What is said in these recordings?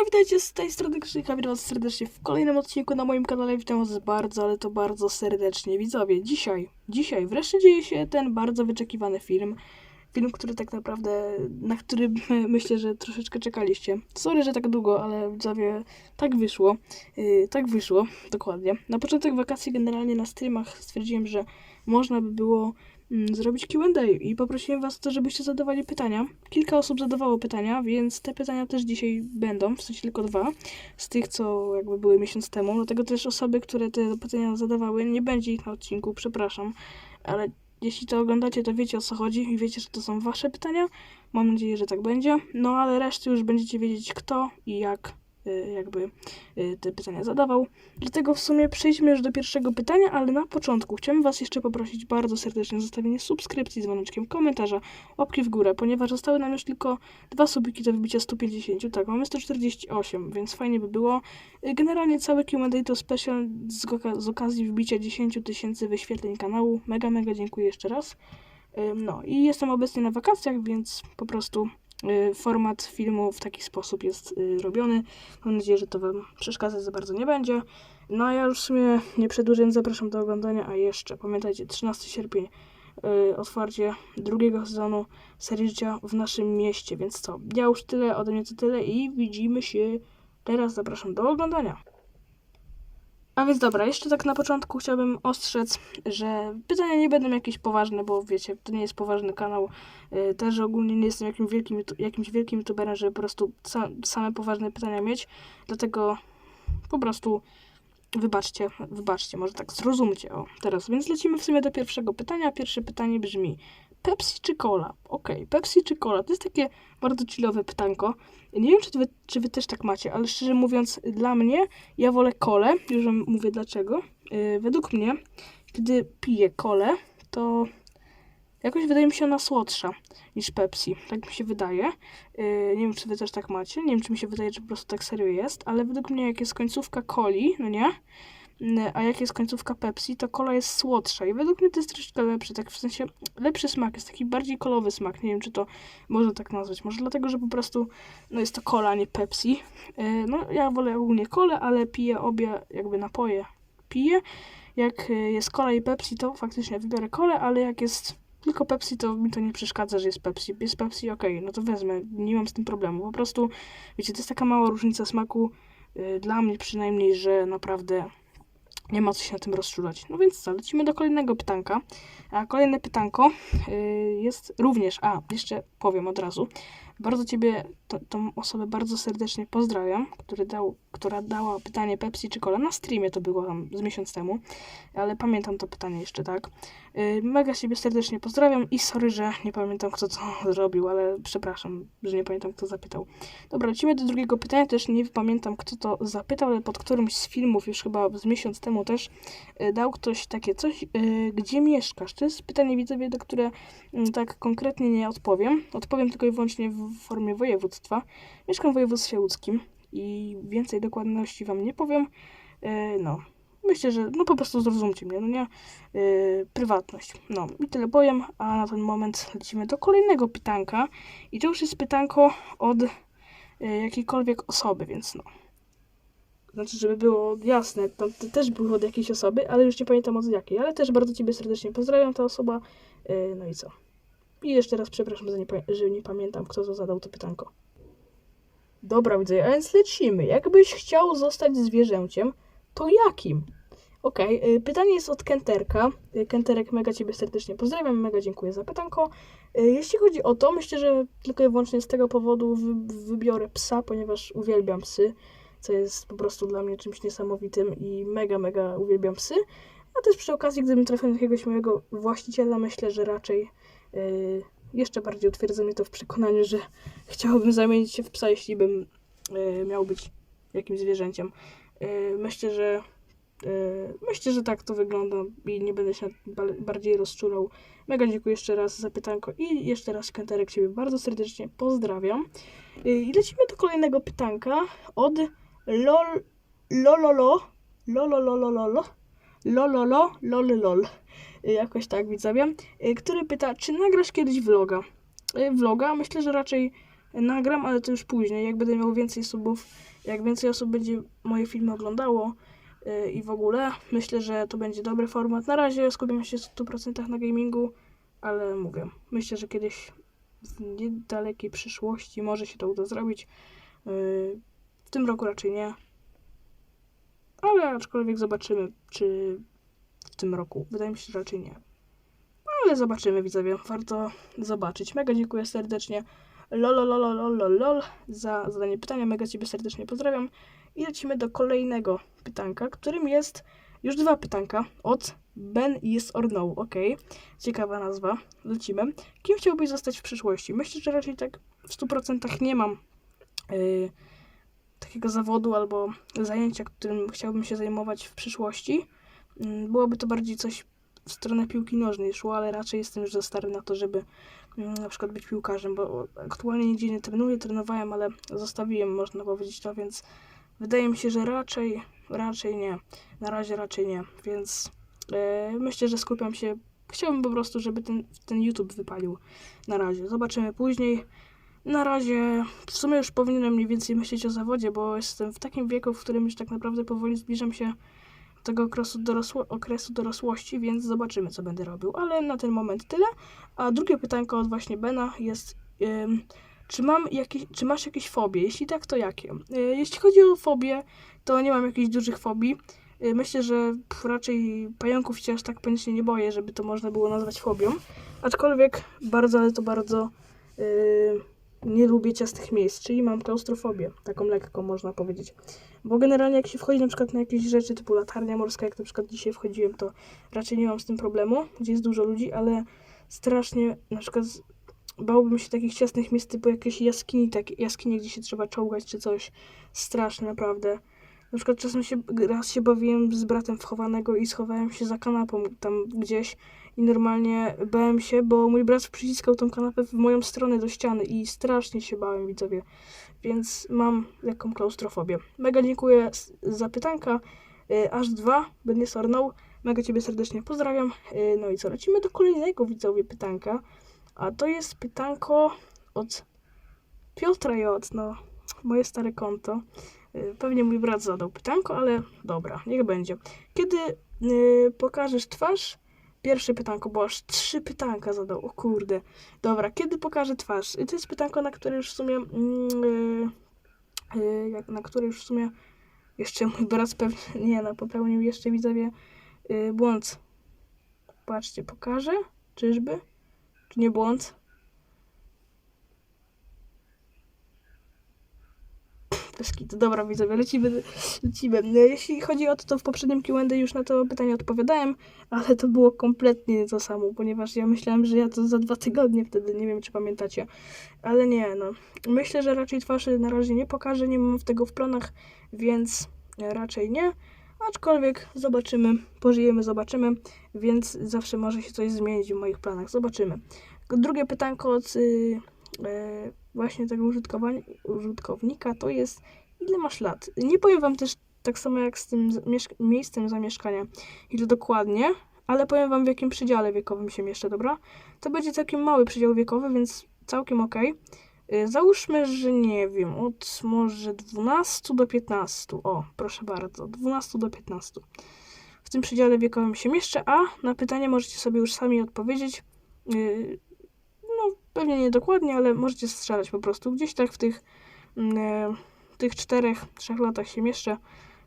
Siemano, witajcie z tej strony Krzyka, witam was serdecznie w kolejnym odcinku na moim kanale, witam was bardzo, ale to bardzo serdecznie. Widzowie, dzisiaj, dzisiaj wreszcie dzieje się ten bardzo wyczekiwany film. Film, który tak naprawdę, na który my- myślę, że troszeczkę czekaliście. Sorry, że tak długo, ale widzowie, tak wyszło. Yy, tak wyszło, dokładnie. Na początek wakacji generalnie na streamach stwierdziłem, że można by było zrobić Q&A i poprosiłem was o to, żebyście zadawali pytania. Kilka osób zadawało pytania, więc te pytania też dzisiaj będą, w sensie tylko dwa, z tych, co jakby były miesiąc temu. Dlatego też osoby, które te pytania zadawały, nie będzie ich na odcinku, przepraszam, ale jeśli to oglądacie, to wiecie o co chodzi i wiecie, że to są wasze pytania. Mam nadzieję, że tak będzie. No ale reszty już będziecie wiedzieć kto i jak jakby y, te pytania zadawał. Dlatego w sumie przejdźmy już do pierwszego pytania, ale na początku chciałbym Was jeszcze poprosić bardzo serdecznie o zostawienie subskrypcji, dzwoneczkiem, komentarza, łapki w górę, ponieważ zostały nam już tylko dwa subiki do wybicia 150. Tak, mamy 148, więc fajnie by było. Y, Generalnie cały Q&A to special z, z okazji wbicia 10 tysięcy wyświetleń kanału. Mega, mega dziękuję jeszcze raz. No i jestem obecnie na wakacjach, więc po prostu y, format filmu w taki sposób jest y, robiony. Mam nadzieję, że to Wam przeszkadzać za bardzo nie będzie. No a ja już w sumie nie przedłużając zapraszam do oglądania, a jeszcze pamiętajcie, 13 sierpień y, otwarcie drugiego sezonu serii życia w naszym mieście, więc co, ja już tyle, ode mnie to tyle i widzimy się teraz, zapraszam do oglądania. A więc dobra, jeszcze tak na początku chciałbym ostrzec, że pytania nie będą jakieś poważne, bo wiecie, to nie jest poważny kanał. Y, Też ogólnie nie jestem jakimś wielkim, jakimś wielkim youtuberem, żeby po prostu sa, same poważne pytania mieć. Dlatego po prostu wybaczcie, wybaczcie, może tak zrozumcie. O, teraz, więc lecimy w sumie do pierwszego pytania. Pierwsze pytanie brzmi: Pepsi czy cola? Okej, Pepsi czy cola? To jest takie bardzo chillowe pytanko. Nie wiem, czy wy, czy wy też tak macie, ale szczerze mówiąc, dla mnie ja wolę kolę. Już wam mówię dlaczego. Yy, według mnie, gdy piję kolę, to jakoś wydaje mi się ona słodsza niż Pepsi. Tak mi się wydaje. Yy, nie wiem, czy wy też tak macie. Nie wiem, czy mi się wydaje, że po prostu tak serio jest, ale według mnie, jak jest końcówka coli, no nie? Yy, A jak jest końcówka Pepsi, to kola jest słodsza i według mnie to jest troszeczkę lepszy, tak w sensie lepszy smak, jest taki bardziej kolowy smak, nie wiem czy to można tak nazwać, może dlatego, że po prostu no jest to kola, a nie Pepsi. Yy, No ja wolę ogólnie kolę, ale piję obie jakby napoje, piję. Jak yy, jest kola i Pepsi, to faktycznie wybiorę kolę, ale jak jest tylko Pepsi, to mi to nie przeszkadza, że jest Pepsi. Jest Pepsi, okej, no to wezmę, nie mam z tym problemu. Po prostu, wiecie, to jest taka mała różnica smaku, yy, dla mnie przynajmniej, że naprawdę nie ma co się na tym rozczulać. No więc co, lecimy do kolejnego pytanka. A kolejne pytanko yy, jest również, a jeszcze powiem od razu, bardzo Ciebie, to, tą osobę bardzo serdecznie pozdrawiam, który dał, która dała pytanie Pepsi czy Cola. Na streamie to było tam z miesiąc temu, ale pamiętam to pytanie jeszcze, tak. Yy, mega Ciebie serdecznie pozdrawiam i sorry, że nie pamiętam kto to zrobił, ale przepraszam, że nie pamiętam kto zapytał. Dobra, lecimy do drugiego pytania, też nie pamiętam kto to zapytał, ale pod którymś z filmów już chyba z miesiąc temu też y, dał ktoś takie coś, y, gdzie mieszkasz? To jest pytanie widzowie, do które mm, tak konkretnie nie odpowiem. Odpowiem tylko i wyłącznie w formie województwa. Mieszkam w województwie łódzkim i więcej dokładności wam nie powiem. Y, No, myślę, że no po prostu zrozumcie mnie, no nie? Prywatność. No i tyle powiem, a na ten moment lecimy do kolejnego pytanka. I to już jest pytanko od jakiejkolwiek osoby, więc no. Znaczy, żeby było jasne, to też było od jakiejś osoby, ale już nie pamiętam od jakiej, ale też bardzo Ciebie serdecznie pozdrawiam, ta osoba. Yy, no i co? I jeszcze raz przepraszam, że nie, że nie pamiętam, kto to zadał to pytanko. Dobra, widzę, a więc lecimy. Jakbyś chciał zostać zwierzęciem, to jakim? Okej, y, pytanie jest od Kenterka. Y, Kenterek, mega Ciebie serdecznie pozdrawiam, mega dziękuję za pytanko. Y, Jeśli chodzi o to, myślę, że tylko i wyłącznie z tego powodu wy- wybiorę psa, ponieważ uwielbiam psy co jest po prostu dla mnie czymś niesamowitym i mega, mega uwielbiam psy. A też przy okazji, gdybym trafił na jakiegoś mojego właściciela, myślę, że raczej yy, jeszcze bardziej utwierdza mnie to w przekonaniu, że chciałbym zamienić się w psa, jeśli bym yy, miał być jakimś zwierzęciem. Yy, myślę, że yy, myślę, że tak to wygląda i nie będę się ba- bardziej rozczulał. Mega dziękuję jeszcze raz za pytanko i jeszcze raz Kenterek Ciebie bardzo serdecznie pozdrawiam. Yy, I lecimy do kolejnego pytanka od lol lololo lololololo lololo lololol Y, jakoś tak widzowie, y, który pyta, czy nagrasz kiedyś vloga? Y, Vloga? Myślę, że raczej nagram, ale to już później, jak będę miał więcej subów, jak więcej osób będzie moje filmy oglądało i w ogóle, myślę, że to będzie dobry format. Na razie skupiam się w 100% na gamingu, ale mówię, myślę, że kiedyś w niedalekiej przyszłości może się to uda zrobić. W tym roku raczej nie. Ale aczkolwiek zobaczymy, czy w tym roku. Wydaje mi się, że raczej nie. Ale zobaczymy, widzowie. Warto zobaczyć. Mega dziękuję serdecznie lolololololol za zadanie pytania. Mega Ciebie serdecznie pozdrawiam. I lecimy do kolejnego pytanka, którym jest już dwa pytanka od Ben Yes or No. Ok, ciekawa nazwa. Lecimy. Kim chciałbyś zostać w przyszłości? Myślę, że raczej tak w 100% nie mam yy, takiego zawodu albo zajęcia, którym chciałbym się zajmować w przyszłości. Mm, Byłoby to bardziej coś w stronę piłki nożnej szło, ale raczej jestem już za stary na to, żeby mm, na przykład być piłkarzem, bo aktualnie nigdzie nie trenuję, trenowałem, ale zostawiłem, można powiedzieć to, więc wydaje mi się, że raczej, raczej nie. Na razie raczej nie, więc e, myślę, że skupiam się, chciałbym po prostu, żeby ten, ten YouTube wypalił na razie. Zobaczymy później. Na razie w sumie już powinienem mniej więcej myśleć o zawodzie, bo jestem w takim wieku, w którym już tak naprawdę powoli zbliżam się do tego okresu, dorosło, okresu dorosłości, więc zobaczymy, co będę robił. Ale na ten moment tyle. A drugie pytanko od właśnie Bena jest, czy, mam jakieś, czy masz jakieś fobie? Jeśli tak, to jakie? Y, jeśli chodzi o fobie, to nie mam jakichś dużych fobii. Y, myślę, że raczej pająków się aż tak panicznie nie boję, żeby to można było nazwać fobią. Aczkolwiek bardzo, ale to bardzo yy, nie lubię ciasnych miejsc, czyli mam klaustrofobię, taką lekką można powiedzieć. Bo generalnie jak się wchodzi na przykład na jakieś rzeczy typu latarnia morska, jak na przykład dzisiaj wchodziłem, to raczej nie mam z tym problemu, gdzie jest dużo ludzi, ale strasznie na przykład bałbym się takich ciasnych miejsc typu jakieś jaskini, tak, jaskinie, gdzie się trzeba czołgać czy coś. Straszne naprawdę. Na przykład czasem się, raz się bawiłem z bratem w chowanego i schowałem się za kanapą tam gdzieś i normalnie bałem się, bo mój brat przyciskał tą kanapę w moją stronę do ściany i strasznie się bałem, widzowie. Więc mam lekką klaustrofobię. Mega dziękuję za pytanka. Y, aż dwa, będę sarnął. Mega Ciebie serdecznie pozdrawiam. Y, no i co, lecimy do kolejnego widzowie pytanka. A to jest pytanko od Piotra J. No, moje stare konto. Y, Pewnie mój brat zadał pytanko, ale dobra, niech będzie. Kiedy pokażesz twarz? Pierwsze pytanko, bo aż trzy pytanka zadał. O kurde. Dobra, kiedy pokażę twarz? Y, To jest pytanko, na które już w sumie. mm, y, y, jak, na które już w sumie jeszcze mój brat pewnie. Nie, no, popełnił jeszcze widzowie y, błąd. Patrzcie, pokażę? Czyżby? Czy nie błąd? Bez. Dobra, widzowie, lecimy, lecimy. No, Jeśli chodzi o to, to w poprzednim Q&A już na to pytanie odpowiadałem, ale to było kompletnie nie to samo, ponieważ ja myślałem, że ja to za dwa tygodnie wtedy, nie wiem czy pamiętacie. Ale nie, no. Myślę, że raczej twarzy na razie nie pokażę, nie mam tego w planach, więc raczej nie. Aczkolwiek zobaczymy, pożyjemy, zobaczymy, więc zawsze może się coś zmienić w moich planach. Zobaczymy. Drugie pytanko od y, e, właśnie tego użytkownika to jest ile masz lat? Nie powiem wam też tak samo jak z tym miejscem zamieszkania, ile dokładnie, ale powiem wam w jakim przedziale wiekowym się mieszczę, dobra? To będzie całkiem mały przedział wiekowy, więc całkiem. Y, Załóżmy, że nie wiem, od może 12 do 15. O, proszę bardzo, 12 do 15. W tym przedziale wiekowym się mieszczę, a na pytanie możecie sobie już sami odpowiedzieć. Yy, pewnie nie dokładnie, ale możecie strzelać po prostu. Gdzieś tak w tych, mm, e, tych czterech, trzech latach się mieszczę,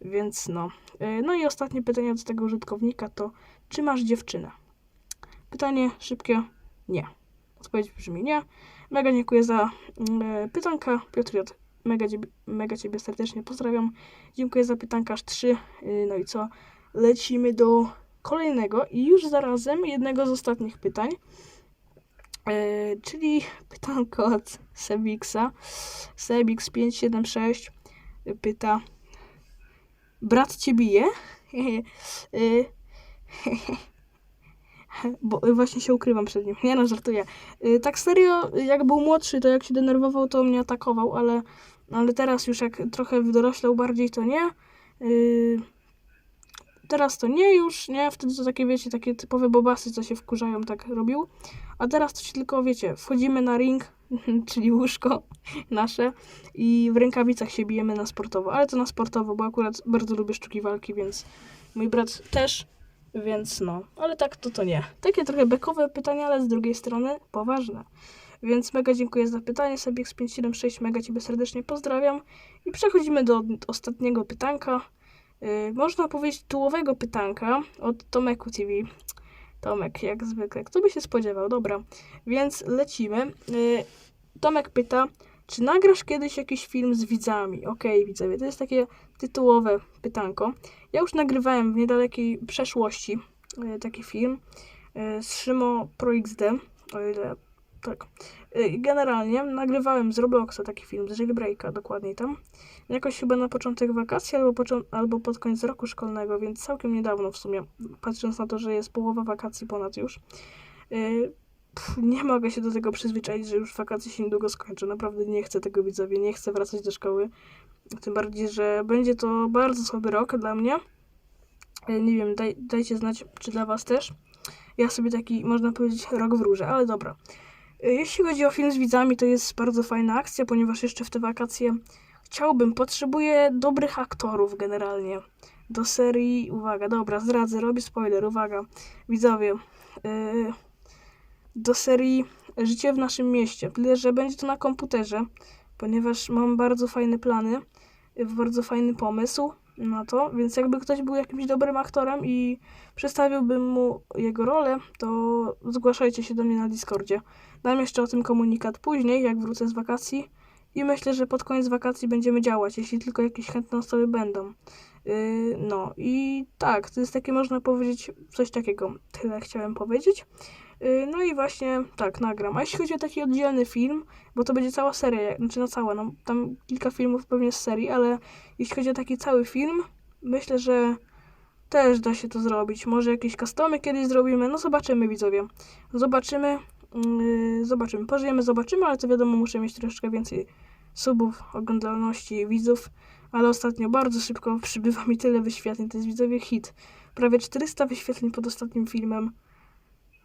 więc no. E, No i ostatnie pytanie od tego użytkownika to, czy masz dziewczynę? Pytanie szybkie, nie. Odpowiedź brzmi nie. Mega dziękuję za mm, e, pytanka. Piotr J. Mega, mega Ciebie serdecznie pozdrawiam. Dziękuję za pytanka aż trzy. Yy, No i co? Lecimy do kolejnego i już zarazem jednego z ostatnich pytań. E, czyli pytanko od Sebixa. Sebix576 pyta: Brat cię bije? E, Bo właśnie się ukrywam przed nim. Nie no, żartuję. E, Tak serio, jak był młodszy, to jak się denerwował, to mnie atakował, ale, ale teraz już jak trochę wydoroślał bardziej, to nie. Teraz to nie już, nie? Wtedy to takie, wiecie, takie typowe bobasy, co się wkurzają, tak robił. A teraz to się tylko, wiecie, wchodzimy na ring, czyli łóżko nasze i w rękawicach się bijemy na sportowo, ale to na sportowo, bo akurat bardzo lubię sztuki walki, więc mój brat też, więc no, ale tak to to nie. Takie trochę bekowe pytania, ale z drugiej strony poważne. Więc mega dziękuję za pytanie, Sabix 576, mega Ciebie serdecznie pozdrawiam. I przechodzimy do ostatniego pytanka. Yy, można powiedzieć tułowego pytanka od Tomeku TV. Tomek, jak zwykle. Kto by się spodziewał? Dobra, więc lecimy. Yy, Tomek pyta, czy nagrasz kiedyś jakiś film z widzami? Okej, widzowie, to jest takie tytułowe pytanko. Ja już nagrywałem w niedalekiej przeszłości yy, taki film z Szymo Pro XD, o ile tak. Yy, Generalnie nagrywałem z Robloxa taki film, z Jailbreaka dokładniej tam. Jakoś chyba na początek wakacji albo, począ- albo pod koniec roku szkolnego, więc całkiem niedawno w sumie, patrząc na to, że jest połowa wakacji ponad już. Yy, pff, nie mogę się do tego przyzwyczaić, że już wakacje się niedługo skończą. Naprawdę nie chcę tego widzowie, nie chcę wracać do szkoły. Tym bardziej, że będzie to bardzo słaby rok dla mnie. Yy, Nie wiem, daj, dajcie znać, czy dla was też. Ja sobie taki, można powiedzieć, rok wróżę, ale dobra. Yy, Jeśli chodzi o film z widzami, to jest bardzo fajna akcja, ponieważ jeszcze w te wakacje chciałbym, potrzebuję dobrych aktorów generalnie. Do serii, uwaga, dobra, zdradzę, robię spoiler, uwaga, widzowie. Yy, do serii Życie w naszym mieście. Tyle, że będzie to na komputerze, ponieważ mam bardzo fajne plany, bardzo fajny pomysł na to, więc jakby ktoś był jakimś dobrym aktorem i przedstawiłbym mu jego rolę, to zgłaszajcie się do mnie na Discordzie. Dam jeszcze o tym komunikat później, jak wrócę z wakacji. I myślę, że pod koniec wakacji będziemy działać, jeśli tylko jakieś chętne osoby będą. Yy, no i tak, to jest takie, można powiedzieć, coś takiego. Tyle chciałem powiedzieć. Yy, no i właśnie tak, nagram. A jeśli chodzi o taki oddzielny film, bo to będzie cała seria, znaczy no cała, no tam kilka filmów pewnie z serii, ale jeśli chodzi o taki cały film, myślę, że też da się to zrobić. Może jakieś customy kiedyś zrobimy, no zobaczymy widzowie. Zobaczymy, yy, zobaczymy. Pożyjemy, zobaczymy, ale to wiadomo, muszę mieć troszeczkę więcej subów, oglądalności, widzów, ale ostatnio bardzo szybko przybywa mi tyle wyświetleń, to jest widzowie hit. Prawie 400 wyświetleń pod ostatnim filmem.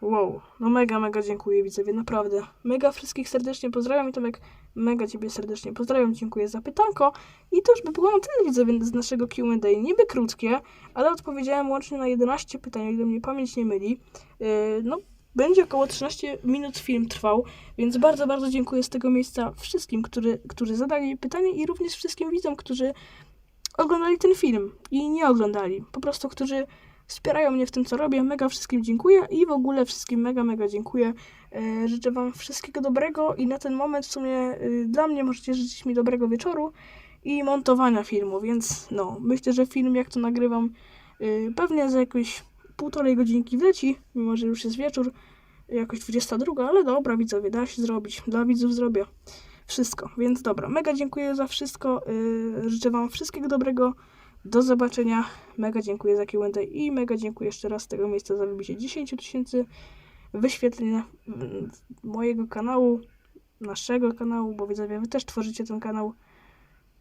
Wow, no mega, mega dziękuję widzowie, naprawdę. Mega wszystkich serdecznie pozdrawiam i Tomek, mega Ciebie serdecznie pozdrawiam, dziękuję za pytanko. I to już by było na tyle widzowie z naszego Q&A, niby krótkie, ale odpowiedziałem łącznie na 11 pytań, o ile mnie pamięć nie myli. Yy, no, będzie około 13 minut film trwał, więc bardzo, bardzo dziękuję z tego miejsca wszystkim, którzy, którzy zadali pytanie i również wszystkim widzom, którzy oglądali ten film i nie oglądali. Po prostu, którzy wspierają mnie w tym, co robię. Mega wszystkim dziękuję i w ogóle wszystkim mega, mega dziękuję. E, życzę Wam wszystkiego dobrego i na ten moment w sumie y, dla mnie możecie życzyć mi dobrego wieczoru i montowania filmu, więc no, myślę, że film jak to nagrywam y, pewnie za jakieś półtorej godzinki wleci, mimo że już jest wieczór, jakoś 22, ale dobra widzowie, da się zrobić, dla widzów zrobię wszystko, więc dobra, mega dziękuję za wszystko, yy, życzę Wam wszystkiego dobrego, do zobaczenia, mega dziękuję za Q&A i mega dziękuję jeszcze raz z tego miejsca za wybicie 10 tysięcy wyświetleń mojego kanału, naszego kanału, bo widzowie, Wy też tworzycie ten kanał.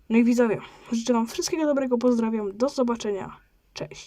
No i widzowie, życzę Wam wszystkiego dobrego, pozdrawiam, do zobaczenia, cześć.